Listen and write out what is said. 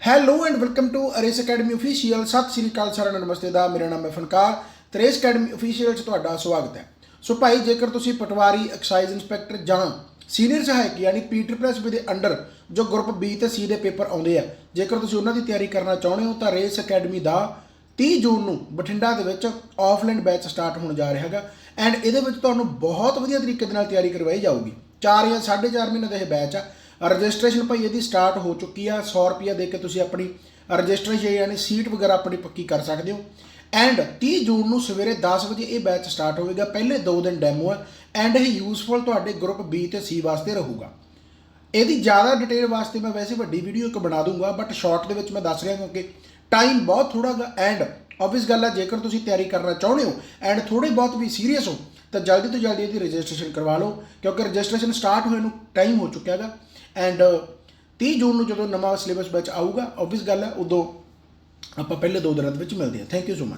Hello and welcome to Aries academy official ਸਤਿ ਸ੍ਰੀ ਅਕਾਲ ਸਾਰਿਆਂ ਨੂੰ, ਨਮਸਤੇ ਦਾ। ਮੇਰਾ ਨਾਮ ਹੈ ਫਨਕਾਰ। ਤੇ ਅਰੇਸ ਅਕੈਡਮੀ ਅਫੀਸ਼ੀਅਲ ਚ ਤੁਹਾਡਾ ਸਵਾਗਤ ਹੈ। ਸੋ ਭਾਈ, ਜੇਕਰ ਤੁਸੀਂ ਪਟਵਾਰੀ ਐਕਸਾਈਜ਼ ਇੰਸਪੈਕਟਰ ਜਾਂ ਸੀਨੀਅਰ ਸਹਾਇਕ ਯਾਨੀ ਪੀਟਰ ਪ੍ਰੈਸ ਦੇ ਅੰਡਰ ਜੋ ਗਰੁੱਪ ਬੀ ਤੇ ਸੀ ਦੇ ਪੇਪਰ ਆਉਂਦੇ ਆ, ਜੇਕਰ ਤੁਸੀਂ ਉਹਨਾਂ ਦੀ ਤਿਆਰੀ ਕਰਨਾ ਚਾਹੁੰਦੇ ਹੋ, ਤਾਂ ਰੇਸ ਅਕੈਡਮੀ ਦਾ 30 ਜੂਨ ਨੂੰ ਬਠਿੰਡਾ ਦੇ ਵਿੱਚ ਆਫਲਾਈਨ ਬੈਚ ਸਟਾਰਟ ਹੋਣ ਜਾ ਰਿਹਾ ਹੈਗਾ। ਐਂਡ ਇਹਦੇ ਵਿੱਚ ਤੁਹਾਨੂੰ ਬਹੁਤ ਵਧੀਆ ਤਰੀਕੇ ਦੇ ਨਾਲ ਤਿਆਰੀ ਕਰਵਾਈ ਜਾਊਗੀ। 4 ਜਾਂ 4.5 ਮਹੀਨੇ ਦਾ ਇਹ ਬੈਚ ਆ। ਰਜਿਸਟ੍ਰੇਸ਼ਨ ਭਾਈ ਇਹਦੀ ਸਟਾਰਟ ਹੋ ਚੁੱਕੀ ਆ 100 ਰੁਪਿਆ ਦੇ ਕੇ ਤੁਸੀਂ ਆਪਣੀ ਰਜਿਸਟ੍ਰੇਸ਼ਨ ਯਾਨੀ ਸੀਟ ਵਗੈਰਾ ਆਪਣੀ ਪੱਕੀ ਕਰ ਸਕਦੇ ਹੋ। ਐਂਡ 30 ਜੂਨ ਨੂੰ ਸਵੇਰੇ 10 ਵਜੇ ਇਹ ਬੈਚ ਸਟਾਰਟ ਹੋਵੇਗਾ, ਪਹਿਲੇ 2 ਦਿਨ ਡੈਮੋ ਹੈ ਐਂਡ ਇਹ ਯੂਸਫੁਲ ਤੁਹਾਡੇ ਗਰੁੱਪ B ਤੇ C ਵਾਸਤੇ ਰਹੂਗਾ। ਇਹਦੀ ਜ਼ਿਆਦਾ ਡਿਟੇਲ ਵਾਸਤੇ ਮੈਂ ਵੈਸੇ ਵੱਡੀ ਵੀਡੀਓ ਇੱਕ ਬਣਾ ਦੂੰਗਾ ਬਟ ਸ਼ਾਰਟ ਦੇ ਵਿੱਚ ਮੈਂ ਦੱਸ ਰਿਹਾ ਕਿਉਂਕਿ ਟਾਈਮ ਬਹੁਤ ਥੋੜਾ ਗਾ ਐਂਡ ਆਬਵੀਅਸ ਗੱਲ ਹੈ ਜੇਕਰ ਤੁਸੀਂ ਤਿਆਰੀ ਕਰਨਾ ਚਾਹੁੰਦੇ ਹੋ ਐਂਡ ਥੋੜੇ ਬਹੁਤ ਵੀ ਸੀਰੀਅਸ ਹੋ, ਤਾਂ ਜਲਦੀ ਤੋਂ ਜਲਦੀ ਇਹਦੀ ਰਜਿਸਟ੍ਰੇਸ਼ਨ ਕਰਵਾ ਲਓ, ਕਿਉਂਕਿ ਰਜਿਸਟ੍ਰੇਸ਼ਨ ਸਟਾਰਟ ਹੋਏ ਨੂੰ ਟਾਈਮ ਹੋ ਚੁੱਕਿਆ ਹੈਗਾ ਐਂਡ 30 uh, ਜੂਨ ਨੂੰ ਜਦੋਂ ਨਵਾਂ ਸਿਲੇਬਸ ਵਿੱਚ ਆਊਗਾ ਆਬਵੀਅਸ ਗੱਲ ਹੈ, ਉਦੋਂ ਆਪਾਂ ਪਹਿਲੇ ਦੋ ਦਿਨਾਂ ਦੇ ਵਿੱਚ ਮਿਲਦੇ ਹਾਂ। Thank you so much